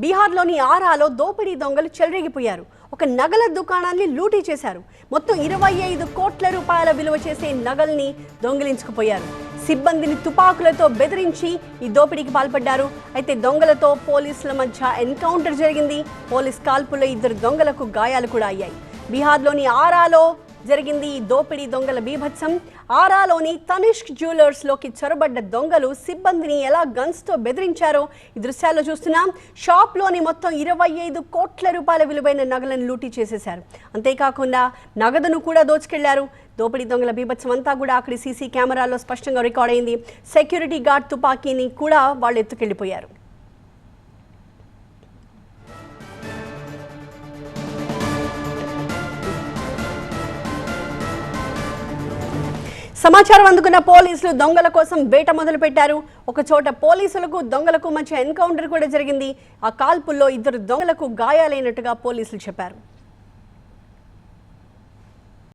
బీహార్లోని ఆరాలో దోపిడీ దొంగలు చెలరేగిపోయారు. ఒక నగల దుకాణాన్ని లూటీ చేశారు. మొత్తం ఇరవై ఐదు కోట్ల రూపాయల విలువ చేసే నగల్ని దొంగిలించుకుపోయారు. సిబ్బందిని తుపాకులతో బెదిరించి ఈ దోపిడీకి పాల్పడ్డారు. అయితే దొంగలతో పోలీసుల మధ్య ఎన్కౌంటర్ జరిగింది. పోలీస్ కాల్పుల్లో ఇద్దరు దొంగలకు గాయాలు కూడా అయ్యాయి. బీహార్లోని ఆరాలో జరిగింది ఈ దోపిడీ దొంగల బీభత్సం. ఆరాలోని తనిష్క్ జ్యువెలర్స్లోకి చొరబడ్డ దొంగలు సిబ్బందిని ఎలా గన్స్తో బెదిరించారో ఈ దృశ్యాల్లో చూస్తున్నాం. షాప్లోని మొత్తం ఇరవై ఐదు కోట్ల రూపాయల విలువైన నగలను లూటీ చేసేశారు. అంతేకాకుండా నగదును కూడా దోచుకెళ్ళారు. దోపిడీ దొంగల బీభత్సం అంతా కూడా అక్కడి సీసీ కెమెరాల్లో స్పష్టంగా రికార్డ్ అయింది. సెక్యూరిటీ గార్డ్ తుపాకీని కూడా వాళ్ళు ఎత్తుకెళ్ళిపోయారు. సమాచారం అందుకున్న పోలీసులు దొంగల కోసం వేట మొదలు పెట్టారు ఒక చోట పోలీసులకు దొంగలకు మధ్య ఎన్కౌంటర్ కూడా జరిగింది. ఆ కాల్పుల్లో ఇద్దరు దొంగలకు గాయాలైనట్టుగా పోలీసులు చెప్పారు.